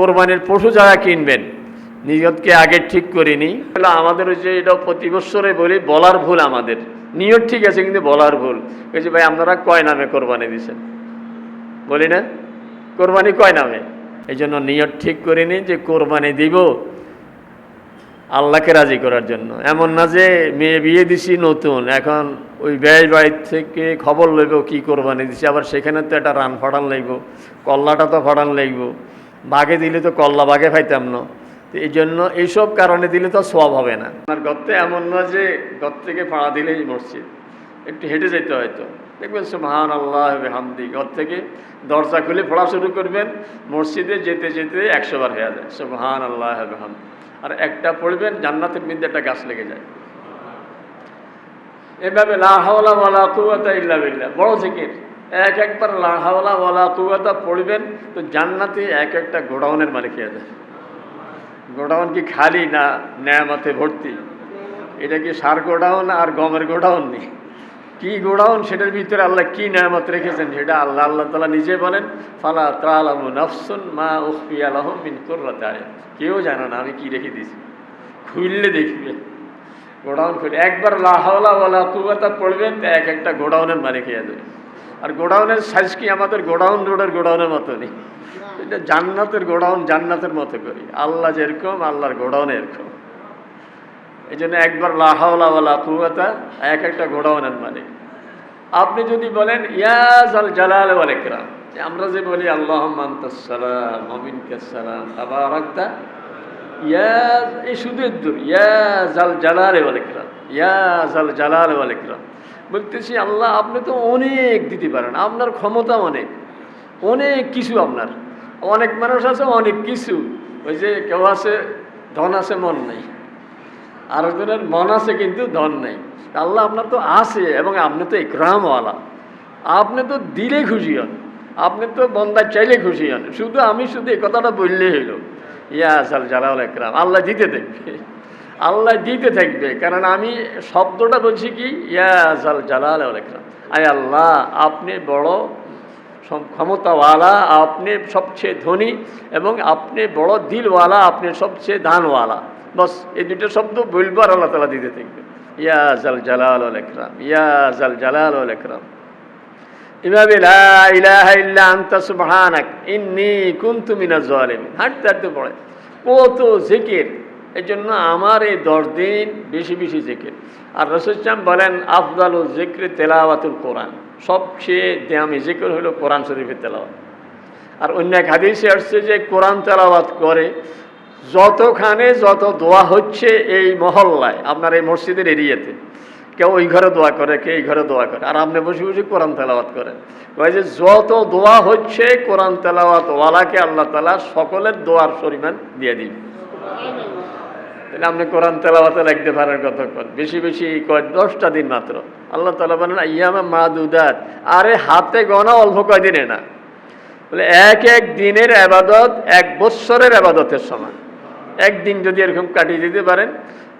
কোরবানির পশু যারা কিনবেন, নিয়তকে আগে ঠিক করিনি আমাদের ওই যে এটা প্রতি বছরে বলি, বলার ভুল আমাদের। নিয়ত ঠিক আছে, কিন্তু বলার ভুল। যে ভাই, আপনারা কয় নামে কোরবানি দিছেন বলি না? কোরবানি কয় নামে? এই জন্য নিয়ত ঠিক করিনি যে কোরবানি দিব আল্লাহকে রাজি করার জন্য। এমন না যে মেয়ে বিয়ে দিছি, নতুন। এখন ওই ব্যয় বাড়ির থেকে খবর লইব কি কোরবানি দিছি, আবার সেখানে তো একটা রান ফাটান লাগবো কল্লাটা তো ফাটান লাগবো বাঘে দিলে তো কল্লা বাঘে পাইতাম না। তো এই জন্য এইসব কারণে দিলে তো সব হবে না। আর গর্তে এমন না যে গর থেকে ফাড়া দিলেই মসজিদ। একটু হেঁটে যেতে হয়তো দেখবেন সুবহান আল্লাহ হামদি ঘর থেকে দরজা খুলে পড়া শুরু করবেন, মসজিদে যেতে যেতে একশো বার হয়ে যায় সুবহান আল্লাহ হামদি আর একটা পড়বেন, জান্নাতের মধ্যে একটা গাছ লেগে যায়। এভাবে কুয়াতা ইল্লা বড় জিকির। এক একবার লাহাওয়ালা ওয়ালা কুয়াতা পড়বেন, তো জান্নাতে এক একটা গোডাউনের মালিক হয়ে যায় গোডাউন কি খালি না নেয়ামতে ভর্তি? এটা কি সার গোডাউন আর গমের গোডাউন নেই? কি গোডাউন, সেটার ভিতরে আল্লাহ কি নেয়ামত রেখেছেন, সেটা আল্লাহ আল্লাহ তালা নিজে বলেন, ফালা ত্রালামু নফসুন মা উখফি আলহম মিন কুররাতে আয় কেউ জানে না আমি কি রেখে দিয়েছি। খুললে দেখবে। গোডাউন খুলে একবার লাহাওলা ওয়ালা কুয়াতা পড়বেন, তো এক একটা গোডাউনের মালিক হয়ে যাবে। আর গোডাউনের সাইজ কি আমাদের? গোডাউন রোডের গোডাউনের মতো নেই এটা জান্নাতের গোডাউন জান্নাতের মতো করি। আল্লাহ যেরকম, আল্লাহর গোডাউন এরকম। এই জন্য একবার লাহাওলা কুয়াতা এক একটা গোডাউনের মানে আপনি যদি বলেন ইয়াজ আল জালাল ওয়ালেকরাম আমরা যে বলি আল্লাহ মান্তাসালাম মমিন কাসালাম আবার রাখতা ইয়াজ এই শুধু দূর ইয়াজ আল জালাল ওয়ালেকরাম ইয়াজ আল জালাল ওয়ালেকরাম বলতেছি, আল্লাহ, আপনি তো অনেক দিতে পারেন। আপনার ক্ষমতা অনেক। অনেক কিছু আপনার। অনেক মানুষ আছে, অনেক কিছু। ওই যে কেউ আছে, ধন আছে, মন নেই। আরেকজনের মন আছে, কিন্তু ধন নেই। আল্লাহ আপনার তো আছে এবং আপনি তো ইকরামওয়ালা। আপনি তো দিলে খুশি হন। আপনি তো বন্দা চাইলে খুশি হন। শুধু আমি শুধু এই কথাটা বললেই হইল ইয়া আসাল জালাউল একরাম আল্লাহ দিতে থাকবে আল্লাহ দিতে থাকবে। কারণ আমি শব্দটা বলছি কি, ইয়া আসাল জালাল একরাম আয় আল্লাহ, আপনি বড় ক্ষমতাওয়ালা, আপনি সবচেয়ে ধনী এবং আপনি বড় দিলওয়ালা, আপনি সবচেয়ে দানওয়ালা। বস, এই দুটো শব্দ বলবার আল্লাহ তালা দিতে থাকবে। ইয়া জাল জালাল একরাম ইয়া জাল জালাল একরাম এভাবে আনতা সুবহানাক, ইন্নী কুনতু মিনাজ জালিমিন। হাঁটতে হাঁটতে পড়ে। কত জিকির এই জন্য আমার এই দশ দিন বেশি বেশি জিকির। আর রসুলাম বলেন আফদালুল জিক্রে তেলাওয়াতুল কোরআন। সবচেয়ে দামি জিকির হলো কোরআন শরীফের তেলাওয়াত। আর অন্য এক হাদিসে আসছে যে, কোরআন তেলাওয়াত করে যতখানে যত দোয়া হচ্ছে এই মহল্লায়, আপনার এই মসজিদের এরিয়াতে, কেউ ওই ঘরে দোয়া করে, কেউ এই ঘরে দোয়া করে, আর আপনি বসে বসে কোরআন তেলাওয়াত করেন। কয় যে, যত দোয়া হচ্ছে কোরআন তেলাওয়াত ওয়ালাকে আল্লাহ তালা সকলের দোয়ার পরিমাণ দিয়ে দিন তাহলে আপনি কোরআন তেলাওয়াতে লাগতে পারেন কতক্ষণ? বেশি বেশি কয়, দশটা দিন মাত্র। আল্লাহ তালা বলেন ইয়ামা মাদুদাত। আরে হাতে গনা অল্প কয়দিনে না বলে, এক এক দিনের আবাদত এক বৎসরের আবাদতের সমান। একদিন যদি এরকম কাটিয়ে দিতে পারেন,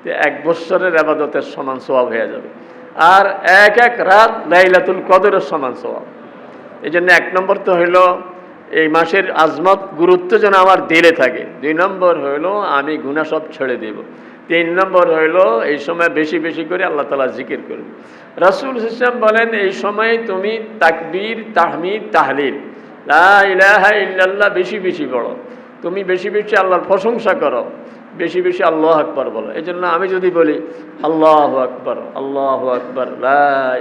তো এক বৎসরের আবাদতের সমান স্বভাব হয়ে যাবে। আর এক এক রাত লাইলাতুল কদরের সমান স্বভাব এই জন্য এক নম্বর তো হইল এই মাসের আজমত গুরুত্ব যেন আমার দিলে থাকে। দুই নম্বর হইল, আমি গুণা সব ছেড়ে দেব। তিন নম্বর হইল, এই সময় বেশি বেশি করে আল্লাহ তালা জিকির করব রাসুল ইসলাম বলেন, এই সময় তুমি তাকবীর, তাহমিদ, তাহলিল ইল্লাল্লাহ বেশি বেশি বড় তুমি বেশি বেশি আল্লাহর প্রশংসা করো, বেশি বেশি আল্লাহ আকবর বলো। এই জন্য আমি যদি বলি, আল্লাহ আকবর আল্লাহ আকবর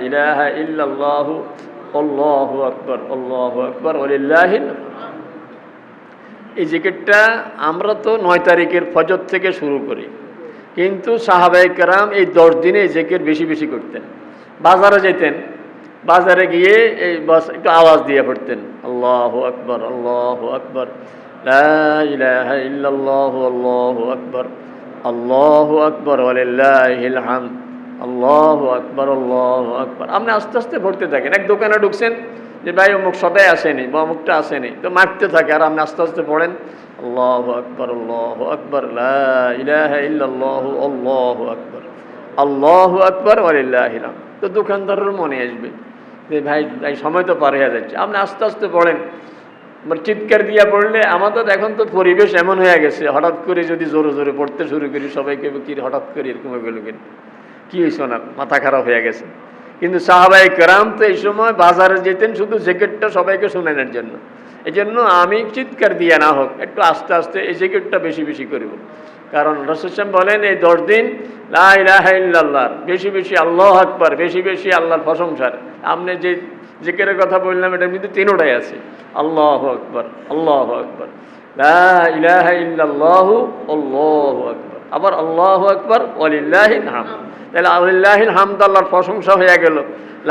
ইলাহা ইল্লাল্লাহু আল্লাহু আকবর আল্লাহু আকবর ওলিল্লাহিন এই জিকিরটা আমরা তো নয় তারিখের ফজর থেকে শুরু করি। কিন্তু সাহাবাই কারাম এই দশ দিনে এই জিকির বেশি বেশি করতেন। বাজারে যেতেন, বাজারে গিয়ে এই বাস একটু আওয়াজ দিয়ে পড়তেন, আল্লাহ আকবর আল্লাহ আকবর আল্লাহু আকবর আল্লাহু আকবর ওয়ালিল্লাহিল হামদ আল্লাহ আকবর আল্লাহ আকবর। আপনি আস্তে আস্তে ভরতে থাকেন। এক দোকানে ঢুকছেন যে, ভাই, অমুক সদাই আসেনি বা অমুকটা আসেনি। তো মারতে থাকে আর আপনি আস্তে আস্তে পড়েন, আল্লাহ আকবর আল্লাহ আকবর আল্লাহ আকবর আল্লাহ আকবর ওয়ালিল্লাহিলাম তো দোকানদারের মনে আসবে যে, ভাই ভাই, সময় তো পার হয়ে যাচ্ছে। আপনি আস্তে আস্তে পড়েন। আমার চিৎকার দিয়া পড়লে আমাদের এখন তো পরিবেশ এমন হয়ে গেছে। হঠাৎ করে যদি জোরে জোরে পড়তে শুরু করি, সবাইকে কি হঠাৎ করে এরকম গেল কেন? কি হয়েছে ওনার? মাথা খারাপ হয়ে গেছে। কিন্তু সাহাবাই কেরাম তো এই সময় বাজারে যেতেন, শুধু জ্যাকেটটা সবাইকে শোনানোর জন্য। এই জন্য আমি চিৎকার দিয়ে না হোক, একটু আস্তে আস্তে এই জ্যাকেটটা বেশি বেশি করব। কারণ রসুলাম বলেন, এই দশ দিন লাহ বেশি বেশি আল্লাহ আকবার, বেশি বেশি আল্লাহর প্রশংসার। আপনি যে জিকের কথা বললাম এটা কিন্তু তিনোটাই আছে। আল্লাহ আকবর আল্লাহ আকবর। ইল্লাল্লাহু, আল্লাহু আকবর। আবার আল্লাহ আকবর অলিল্লাহিন হাম তাহলে আলিল্লাহিন হামদ আল্লাহর প্রশংসা হয়ে গেল,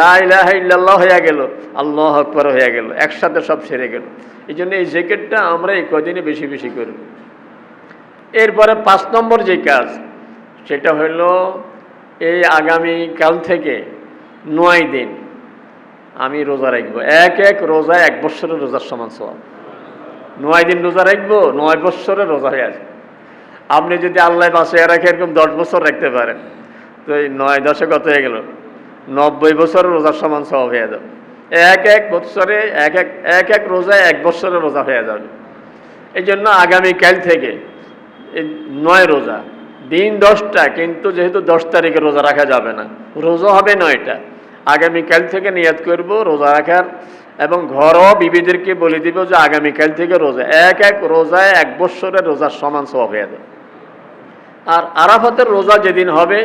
লা ইলাহা ইল্লাল্লাহ হয়ে গেল, আল্লাহ আকবর হয়ে গেল, একসাথে সব সেরে গেল। এই জন্য এই জ্যাকেটটা আমরা এই কদিনে বেশি বেশি করব এরপরে পাঁচ নম্বর যে কাজ, সেটা হইল এই আগামী কাল থেকে নয় দিন আমি রোজা রাখব। এক এক রোজা এক বৎসরের রোজার সমান সব নয় দিন রোজা রাখব, নয় বৎসরের রোজা হয়ে আছে আপনি যদি আল্লাহ বাঁচিয়ে রাখে, এরকম দশ বছর রাখতে পারেন। তো এই নয় দশে কত হয়ে গেল। নব্বই বছরের রোজার সমান সব হয়ে যাবে। এক এক বৎসরে এক এক এক এক রোজায় এক বৎসরের রোজা হয়ে যাবে। এই জন্য আগামীকাল থেকে এই নয় রোজা, দিন দশটা কিন্তু যেহেতু দশ তারিখে রোজা রাখা যাবে না, রোজা হবে নয়টা। আগামীকাল থেকে নিয়াত করব, রোজা রাখার এবং ঘরও বিবিদেরকে বলে দিব যে আগামীকাল থেকে রোজা, এক এক রোজায় এক বৎসরের রোজার সমান সব হয়ে যাবে। আর আরাফাতের রোজা যেদিন হবে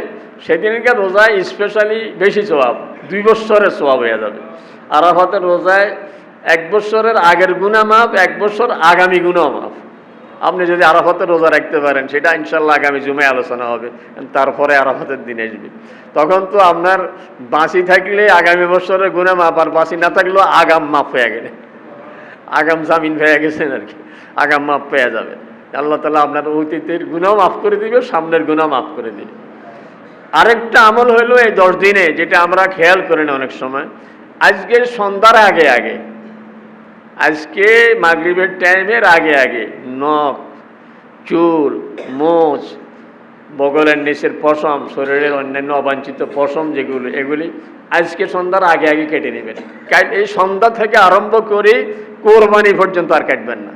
সেদিনকার রোজায় স্পেশালি বেশি সোয়াব দুই বৎসরের সোয়াব হয়ে যাবে। আরাফাতের রোজায় এক বৎসরের আগের গুণা মাপ এক বছর আগামী গুণা মাপ আপনি যদি আরাফাতের রোজা রাখতে পারেন, সেটা ইনশাল্লাহ আগামী জুমে আলোচনা হবে তারপরে আরাফাতের দিন আসবে। তখন তো আপনার বাঁচি থাকলে আগামী বছরের গুণা মাপ আর বাঁচি না থাকলেও আগাম মাপ হয়ে গেলে। আগাম জামিন হয়ে গেছেন আর কি, আগাম মাপ পেয়ে যাবে আল্লাহ তালা আপনার অতীতের গুণাও মাফ করে দিবে, সামনের গুণাও মাফ করে দিবে। আরেকটা আমল হলো এই দশ দিনে, যেটা আমরা খেয়াল করি না অনেক সময়। আজকে সন্ধ্যার আগে আগে। আজকে মাগরিবের টাইমের আগে আগে নখ, চুল, মোচ, বগলের নিচের পশম, শরীরের অন্যান্য অবাঞ্ছিত পশম যেগুলো, এগুলি আজকে সন্ধ্যার আগে আগে কেটে নেবেন। এই সন্ধ্যা থেকে আরম্ভ করে কোরবানি পর্যন্ত আর কাটবেন না।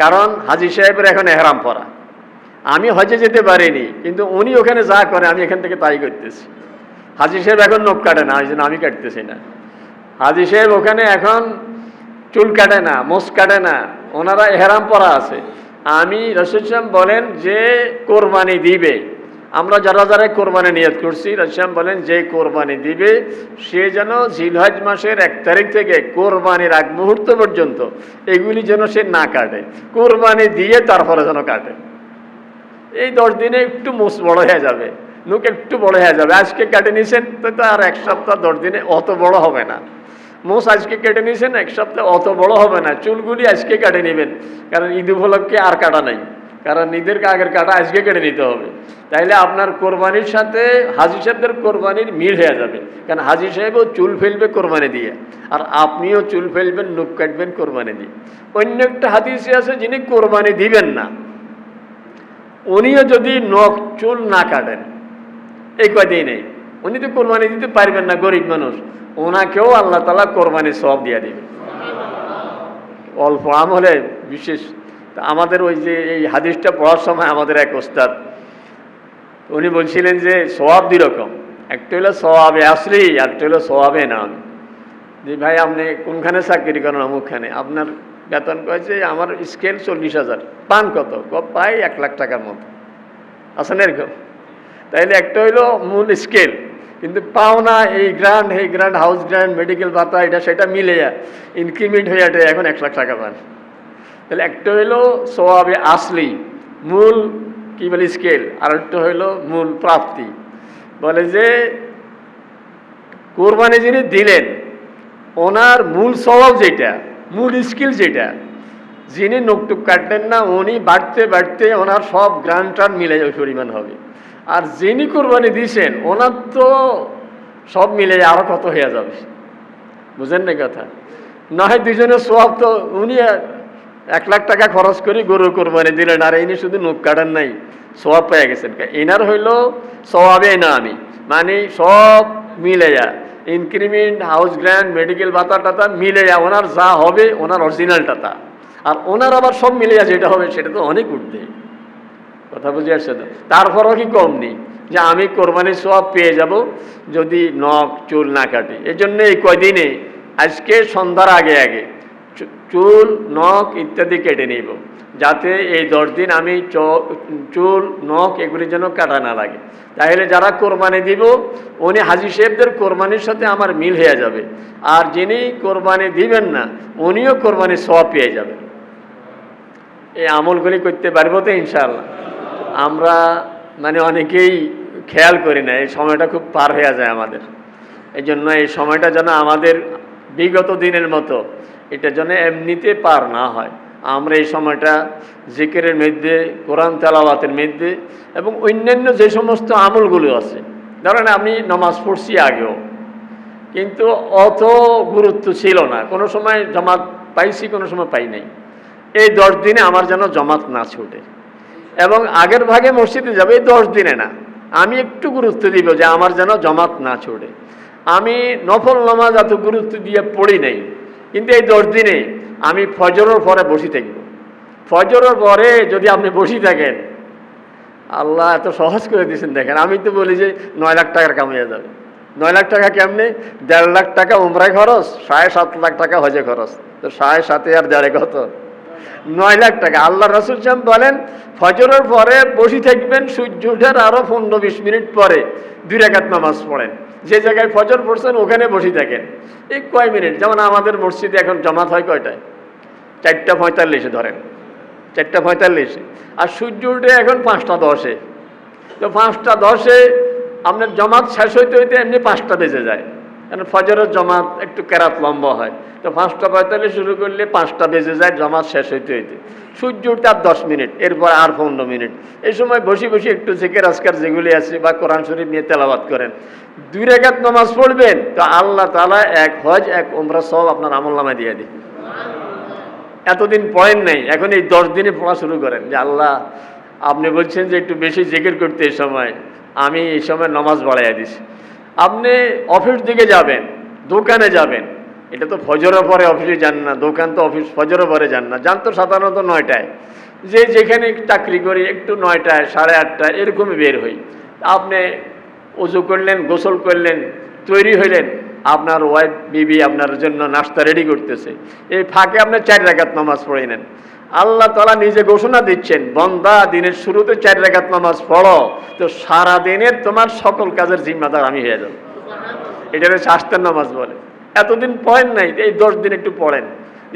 কারণ হাজি সাহেবের এখন এহরাম পরা আমি হজে যেতে পারিনি, কিন্তু উনি ওখানে যা করে আমি এখান থেকে তাই করতেছি। হাজি সাহেব এখন নোখ কাটে না, ওই জন্য আমি কাটতেছি না। হাজি সাহেব ওখানে এখন চুল কাটে না মোস কাটে না, ওনারা এহরাম পরা আছে। আমি রসুল বলেন যে, কোরবানি দিবে। আমরা যারা যারা কোরবানি নিয়ত করছি রসুলাম বলেন, যে কোরবানি দিবে, সে যেন জিলহজ মাসের এক তারিখ থেকে কোরবানির আগ মুহূর্ত পর্যন্ত এগুলি যেন সে না কাটে। কোরবানি দিয়ে তারপরে যেন কাটে। এই দশ দিনে একটু মোস বড় হয়ে যাবে নুক একটু বড় হয়ে যাবে। আজকে কাটে নিয়েছেন তো আর এক সপ্তাহ দশ দিনে অত বড় হবে না। মোষ আজকে কেটে নিয়েছেন এক সপ্তাহে অত বড় হবে না। চুলগুলি আজকে কাটে নেবেন, কারণ ঈদ উপলক্ষে আর কাটা নাই। কারণ ঈদের আগের কাটা আজকে কেটে নিতে হবে। তাইলে আপনার কোরবানির সাথে হাজি সাহেবদের কোরবানির মিল হয়ে যাবে। কারণ হাজি সাহেবও চুল ফেলবে কোরবানি দিয়ে, আর আপনিও চুল ফেলবেন নুক কাটবেন কোরবানি দিয়ে। অন্য একটা হাদিসে আছে, যিনি কোরবানি দিবেন না, উনিও যদি নখ, চুল না কাটেন, এই কয়দিনে উনি তো কোরবানি দিতে পারবেন না, গরিব মানুষ। ওনাকেও আল্লাহ তালা কোরবানি সব দিয়ে দিবে। অল্প আমলে বিশেষ আমাদের ওই যে এই হাদিসটা পড়ার সময় আমাদের এক ওস্তাদ, উনি বলছিলেন যে সবাব দুই রকম, একটা হলো সবাবে আসলি একটা হলো সবাবে নাম। যে ভাই, আপনি কোনখানে চাকরি করেন, অমুকখানে? আপনার বেতন কয়েছে, আমার স্কেল চল্লিশ হাজার। পান কত? পাই এক লাখ টাকার মতো। আসেন এরকম? তাইলে একটা হইল মূল স্কেল কিন্তু পাওনা, এই গ্রান্ড এই গ্রান্ড হাউস গ্রান্ড মেডিকেল ভাতা, এটা সেটা মিলে ইনক্রিমেন্ট হয়ে এটা এখন এক লাখ টাকা পান। তাহলে একটা হইল সোয়াবে আসলি, মূল কি বলে স্কেল আর একটা হইল মূল প্রাপ্তি। বলে যে, কোরবানি যিনি দিলেন, ওনার মূল স্বভাব যেটা, মূল স্কিল যেটা, যিনি নোকটুক কাটলেন না, উনি বাড়তে বাড়তে ওনার সব গ্রান টান মিলে ওই পরিমাণ হবে। আর যিনি কোরবানি দিয়েছেন ওনার তো সব মিলে আরও কত হয়ে যাবে? বুঝেন না কথা? না হয় দুজনের স্বভাব তো উনি এক লাখ টাকা খরচ করে গরু কোরবানি দিলেন, আর ইনি শুধু নুক কাটান নাই সব পেয়ে গেছেন। এনার হইল সবাবে না আমি মানে সব মিলে যা ইনক্রিমেন্ট হাউস গ্র্যান্ড মেডিকেল ভাতা টাতা মিলে যা ওনার যা হবে ওনার অরিজিনাল টাতা। আর ওনার আবার সব মিলে যা যেটা হবে সেটা তো অনেক উঠবে কথা বুঝে আসছে তো? তারপরও কি কম নেই? যে আমি কোরবানির সব পেয়ে যাব যদি নখ, চুল না কাটে। এই জন্য এই কয়দিনে, আজকে, সন্ধ্যার আগে আগে চুল, নখ ইত্যাদি কেটে নিব। যাতে এই দশ দিন আমি চুল, নখ এগুলি যেন কাটা না লাগে। তাহলে যারা কোরবানি দিব, উনি হাজি সাহেবদের কোরবানির সাথে আমার মিল হয়ে যাবে। আর যিনি কোরবানি দিবেন না, উনিও কোরবানির সব পেয়ে যাবেন। এই আমলগুলি করতে পারব তো ইনশাল্লাহ আমরা মানে অনেকেই খেয়াল করি না, এই সময়টা খুব পার হয়ে যায় আমাদের। এই জন্য এই সময়টা যেন আমাদের বিগত দিনের মতো এটা যেন এমনিতে পার না হয়। আমরা এই সময়টা জিকিরের মধ্যে, কোরআন তেলাওয়াতের মধ্যে এবং অন্যান্য যে সমস্ত আমলগুলো আছে। ধরেন আমি নমাজ পড়ছি আগেও, কিন্তু অত গুরুত্ব ছিল না। কোনো সময় জমাত পাইছি, কোনো সময় পাই নাই। এই দশ দিনে আমার যেন জমাত না ছুটে। এবং আগের ভাগে মসজিদে যাবে, এই দশ দিনে না। আমি একটু গুরুত্ব দিব যে আমার যেন জমাত না ছুটে। আমি নফল নামাজ এত গুরুত্ব দিয়ে পড়ি নাই। কিন্তু এই দশ দিনে আমি ফজরের পরে বসে থাকব। ফজরের পরে যদি আপনি বসে থাকেন, আল্লাহ এত সহজ করে দিয়েছেন দেখেন। আমি তো বলি যে নয় লাখ টাকার কামিয়ে যাবে। নয় লাখ টাকা কেমনে? দেড় লাখ টাকা উমরায় খরচ, সাড়ে সাত লাখ টাকা হজে খরচ। তো সাড়ে সাতে আর দেড়ে কত? নয় লাখ টাকা। আল্লাহ রসুল সাহেব বলেন, ফজরের পরে বসে থাকবেন, সূর্য ওঠার আরও পনেরো বিশ মিনিট পরে দুই রেখাত নামাজ পড়েন। যে জায়গায় ফজর পড়ছেন, ওখানে বসে থাকেন। এই কয় মিনিট? যেমন আমাদের মসজিদে এখন জমাত হয় কয়টায়? চারটা পঁয়তাল্লিশে ধরেন। চারটা পঁয়তাল্লিশে। আর সূর্য উঠে এখন পাঁচটা দশে। তো পাঁচটা দশে আপনার জমাত শেষ হইতে হইতে এমনি পাঁচটা বেজে যায়। কারণ ফজরের জমাত একটু কেরাত লম্বা হয়। তো পাঁচটা পঁয়তাল্লিশ শুরু করলে পাঁচটা বেজে যায়, জমাত শেষ হইতে হইতে। সূর্য উঠতে আর দশ মিনিট, এরপর আর পনেরো মিনিট। এই সময় বসে বসে একটু জেকের, আজকার যেগুলি আছে বা কোরআন শরীফ নিয়ে তেলাবাদ করেন। দুই রেখাত নামাজ পড়বেন, তো আল্লাহ তালা এক হজ, এক ওমরা সব আপনার আমল নামায় দিয়ে দিন। এতদিন পড়েন নাই, এখন এই দশ দিনে পড়া শুরু করেন। যে আল্লাহ, আপনি বলছেন যে একটু বেশি জেকের করতে এই সময়, আমি এই সময় নমাজ বাড়াইয়া দিছি। আপনি অফিস দিকে যাবেন, দোকানে যাবেন, এটা তো ফজরের পরে অফিসে যান না, দোকান তো অফিস ফজরের পরে যান না, যান তো সাধারণত নয়টায়। যে যেখানে চাকরি করি, একটু নয়টায়, সাড়ে আটটায়, এরকমই বের হই। আপনি উজু করলেন, গোসল করলেন, তৈরি হইলেন, আপনার ওয়াইফ বিবি আপনার জন্য নাস্তা রেডি করতেছে। এই ফাঁকে আপনি চার রাকাত নামাজ পড়ে নেন। আল্লাহ তালা নিজে ঘোষণা দিচ্ছেন, বন্দা, দিনের শুরুতে চার রেখাত নামাজ পড়ো, তো সারা দিনের তোমার সকল কাজের জিম্মাদার আমি হয়ে যাব। এটা হচ্ছে আস্তের নামাজ বলে। এতদিন পড়েন নাই, এই দশ দিন একটু পড়েন।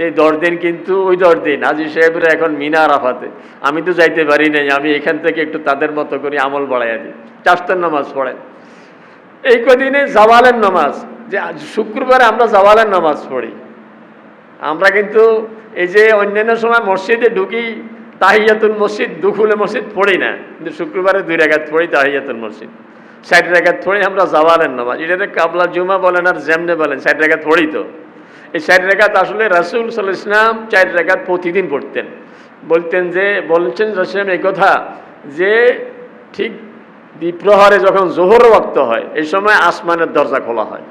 এই দশ দিন কিন্তু ওই দশ দিন আজি সাহেবরা এখন মিনা আরাফাতে। আমি তো যাইতে পারি নাই, আমি এখান থেকে একটু তাদের মতো করে আমল বাড়াইয়া দিই। চাষতের নামাজ পড়েন। এই কদিনে জাওয়ালের নামাজ, যে শুক্রবারে আমরা জাওয়ালের নামাজ পড়ি। আমরা কিন্তু এই যে অন্যান্য সময় মসজিদে ঢুকি, তাহিয়াতুল মসজিদ, দুখুলে মসজিদ পড়ি না। কিন্তু শুক্রবারে দুই রেখাত পড়ি তাহিয়াতুল মসজিদ। ষাট রেখাত পড়ি, আমরা জাওয়ালের নামাজ এটাতে কাবলা জুমা বলেন আর জেমনে বলেন ষাট রেখাত পড়ি তো। এই ষাট রেখাত আসলে রাসুল সাল ইসলাম চার রেখাত প্রতিদিন পড়তেন। বলতেন যে, বলছেন রসলাম এই কথা যে, ঠিক দ্বিপ্রহরে যখন জোহর রক্ত হয়, এই সময় আসমানের দরজা খোলা হয়।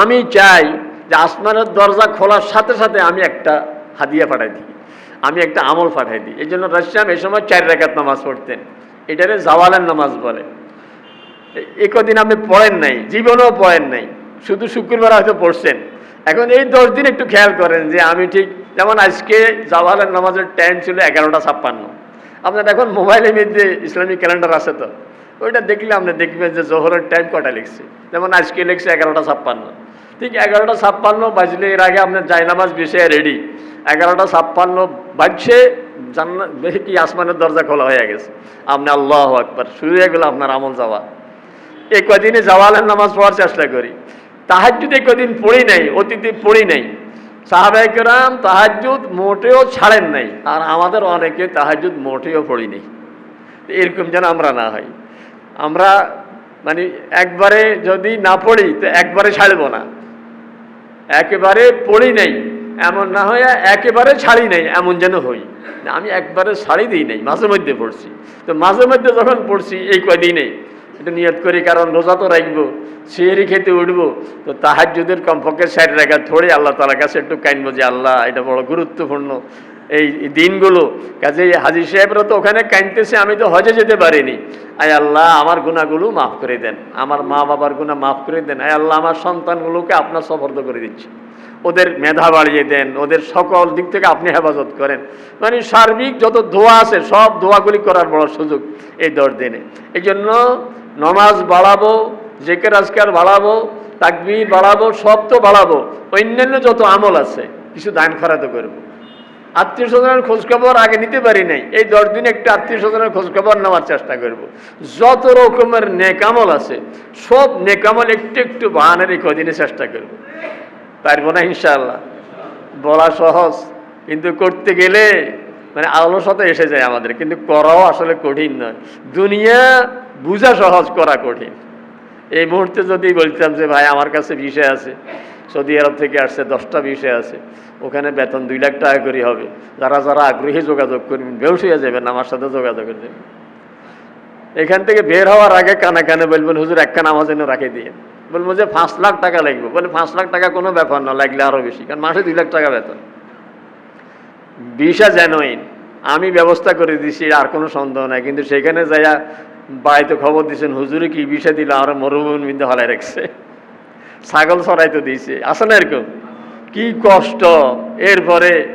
আমি চাই যে আসমানের দরজা খোলার সাথে সাথে আমি একটা হাদিয়া পাঠাই দিই। আমি একটা আমল পাঠাই দিই। এই জন্য রাশিয়াম এই সময় চার রেখাত নামাজ পড়তেন। এটারে জাওয়ালের নামাজ বলে। এ- এ কদিন আপনি পড়েন নাই, জীবনেও পড়েন নাই। শুধু শুক্রবার হয়তো পড়ছেন। এখন এই দশ দিন একটু খেয়াল করেন যে আমি ঠিক, যেমন আজকে জাওয়ালের নামাজের টাইম ছিল এগারোটা ছাপ্পান্ন। আপনার এখন মোবাইলের মধ্যে ইসলামিক ক্যালেন্ডার আছে তো। ওইটা দেখলে আপনি দেখবেন যে জোহরের টাইম কটা লিখছে। যেমন আজকে লিখছে এগারোটা ছাপ্পান্ন। ঠিক এগারোটা ছাপ্পান্ন বাজলে, এর আগে আপনার জায়নামাজ বিষয়ে রেডি এগারোটা ছাপ্পান্ন বাজছে, জান্না দেখে কি আসমানের দরজা খোলা হয়ে গেছে। আপনি আল্লাহ একবার শুরু হয়ে গেল আপনার আমল যাওয়া। এই কদিনে জাওয়ালের নামাজ পড়ার চেষ্টা করি। তাহাজুদ এই কদিন পড়ি নাই, অতীতে পড়ি নাই। সাহাবাইকরাম তাহাজুদ মোটেও ছাড়েন নাই, আর আমাদের অনেকে তাহাজুদ মোটেও পড়ি নাই। এরকম যেন আমরা না হয়। আমরা মানে একবারে যদি না পড়ি, তো একবারে ছাড়বো না। একেবারে পড়ি নেই, এমন না হয় একেবারে ছাড়ি নেই, এমন যেন হই। আমি একবারে ছাড়ি দিই নেই, মাঝে মধ্যে পড়ছি। তো মাঝে মধ্যে যখন পড়ছি, এই কয়দিনেই এটা নিয়ত করি, কারণ রোজা তো রাখব, সিঁড়ি খেতে উঠবো। তো তাহার যদি কমপক্ষে সাইড রাখা থোড়ে, আল্লাহ তালার কাছে একটু কাইনবো যে, আল্লাহ, এটা বড় গুরুত্বপূর্ণ। এই দিনগুলো। কাজে হাজির সাহেবরা তো ওখানে কাইনতেছে আমি তো হজে যেতে পারিনি। আয় আল্লাহ, আমার গুণাগুলো মাফ করে দেন। আমার মা বাবার গুণা মাফ করে দেন। আয় আল্লাহ, আমার সন্তানগুলোকে আপনার সফর্দ করে দিচ্ছে। ওদের মেধা বাড়িয়ে দেন, ওদের সকল দিক থেকে আপনি হেফাজত করেন। মানে সার্বিক যত দোয়া আছে, সব দোয়াগুলি করার বড় সুযোগ এই দশ দিনে। এই জন্য নমাজ বাড়াবো, জেকের আজকার বাড়াবো, তাকবির বাড়াবো, সব তো বাড়াবো। অন্যান্য যত আমল আছে, কিছু দান খরাতো করব। আত্মীয় স্বজনের খোঁজখবর আগে নিতে পারি নাই। এই দশ দিন একটু আত্মীয় স্বজনের খোঁজখবর নেওয়ার চেষ্টা করব। যত রকমের নেকামল আছে, সব নেকামল একটু একটু বাহানের এই কদিনে চেষ্টা করব। পারব না ইনশাআল্লাহ। বলা সহজ। কিন্তু করতে গেলে মানে আলসতা এসে যায় আমাদের। কিন্তু করাও আসলে কঠিন নয়। দুনিয়া বুঝা সহজ, করা কঠিন। এই মুহূর্তে যদি বলতাম যে, ভাই, আমার কাছে বিষয় আছে। সৌদি আরব থেকে আসছে, দশটা বিষয় আছে। ওখানে বেতন দুই লাখ টাকা করে হবে। যারা যারা আগ্রহী যোগাযোগ করবেন বেউস হয়ে যাবেন, আমার সাথে যোগাযোগ করবেন এখান থেকে বের হওয়ার আগে কানে কানে বলবেন, হুজুর একটা নামাজ এনে রাখে দিয়ে বলব যে, পাঁচ লাখ টাকা লাগবে। বলে, পাঁচ লাখ টাকা কোনো ব্যাপার না, লাগলে আরও বেশি, কারণ মাসে দুই লাখ টাকা বেতন। বিষা জেনুইন আমি ব্যবস্থা করে দিছি, আর কোনো সন্দেহ নাই। কিন্তু সেখানে যাইয়া বাড়িতে খবর দিচ্ছেন হুজুরে কি বিষা দিল? আর মরুভূমির মধ্যে হলাই রাখছে। ছাগল ছড়াইতে দিয়েছে। আসে না এরকম? কি কষ্ট। এরপরে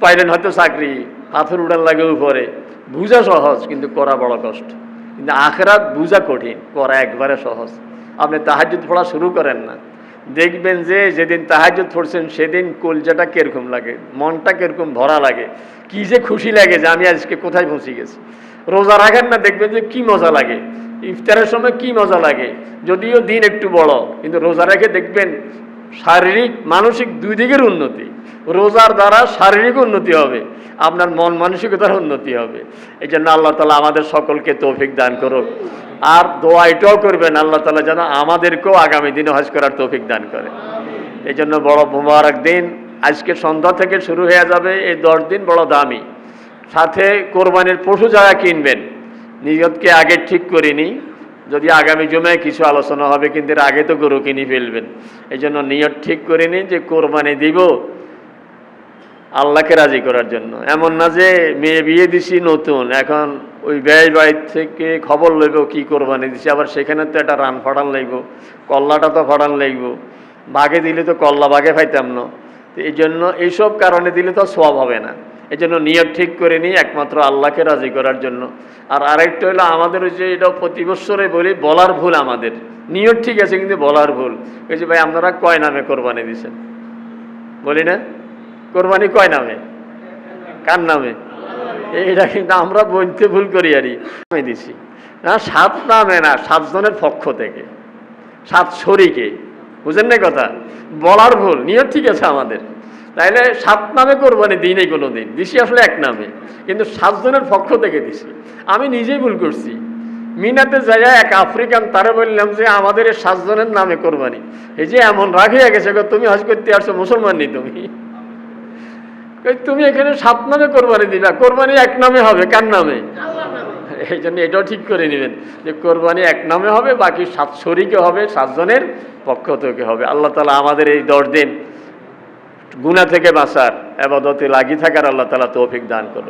পাইলেন হয়তো চাকরি, পাথর উড়ান লাগে উপরে। বুঝা সহজ, কিন্তু করা বড় কষ্ট। কিন্তু আখরাত বুঝা কঠিন, করা একবারে সহজ। আপনি তাহাজুদ পড়া শুরু করেন না। দেখবেন যে যেদিন তাহাজুদ পড়ছেন, সেদিন কলজাটা কীরকম লাগে, মনটা কীরকম ভরা লাগে। কি যে খুশি লাগে যে আমি আজকে কোথায় পৌঁছে গেছি। রোজা রাখেন না, দেখবেন যে কি মজা লাগে। ইফতারের সময় কি মজা লাগে। যদিও দিন একটু বড়, কিন্তু রোজা রেখে দেখবেন শারীরিক, মানসিক দুই দিকের উন্নতি। রোজার দ্বারা শারীরিক উন্নতি হবে, আপনার মন মানসিকতার উন্নতি হবে। এই জন্য আল্লাহ তালা আমাদের সকলকে তৌফিক দান করুক। আর দোয়া এটাও করবেন, আল্লাহ তালা যেন আমাদেরকেও আগামী দিনে হজ করার তৌফিক দান করে। এই জন্য বড় মুবারক দিন। আজকে সন্ধ্যা থেকে শুরু হয়ে যাবে, এই দশ দিন বড় দামি। সাথে কোরবানির পশু যারা কিনবেন, নিয়তকে আগে ঠিক করিনি যদি আগামী জমায় কিছু আলোচনা হবে, কিন্তু এর আগে তো গরু কিনে ফেলবেন। এই জন্য নিয়ত ঠিক করে নিন যে কোরবানি দিব আল্লাহকে রাজি করার জন্য। এমন না যে মেয়ে বিয়ে দিছি, নতুন। এখন ওই ব্যয় বাড়ির থেকে খবর লইব, কি কোরবানি দিছি। আবার সেখানে তো একটা রান ফাটান লাগবো কল্লাটা তো ফাটান লাগবো বাঘে দিলে তো কল্লা বাঘে পাইতাম না। তো এই জন্য এইসব কারণে দিলে তো সব হবে না। এই জন্য নিয়ত ঠিক করে নিই একমাত্র আল্লাহকে রাজি করার জন্য। আর আরেকটা হলো আমাদের ওই যে এটা প্রতি বৎসরে বলি, বলার ভুল আমাদের। নিয়ত ঠিক আছে, কিন্তু বলার ভুল। ওই যে ভাই, আপনারা কয় নামে কোরবানি দিছেন বলি না? কোরবানি কয় নামে? কার নামে? এটা কিন্তু আমরা বলতে ভুল করি আরই আমি দিছি। না, সাত নামে না, সাতজনের পক্ষ থেকে। সাত শরীকে। বুঝেন না কথা? বলার ভুল, নিয়ত ঠিক আছে আমাদের। তাইলে সাত নামে কোরবানি দিই নেই কোনো দিন দিছি আসলে এক নামে। কিন্তু সাতজনের পক্ষ থেকে দিছি। আমি নিজেই ভুল করছি। মিনাতে যাইয়া এক আফ্রিকান তারে বললাম যে, আমাদের এই সাতজনের নামে কোরবানি। এই যে এমন রাখিয়া গেছে তুমি হজ করতে আসছো, মুসলমান নি তুমি। তুমি এখানে সাত নামে কোরবানি দিবা। কোরবানি এক নামে হবে, কার নামে? এই জন্য এটাও ঠিক করে নেবেন যে, কোরবানি এক নামে হবে, বাকি সাত শরিকে হবে, সাতজনের পক্ষ থেকে হবে। আল্লাহ তালা আমাদের এই দশ দিন গুণা থেকে বাঁচার আবাদতে লাগি থাকার আল্লাহ তালা তৌফিক দান করুন।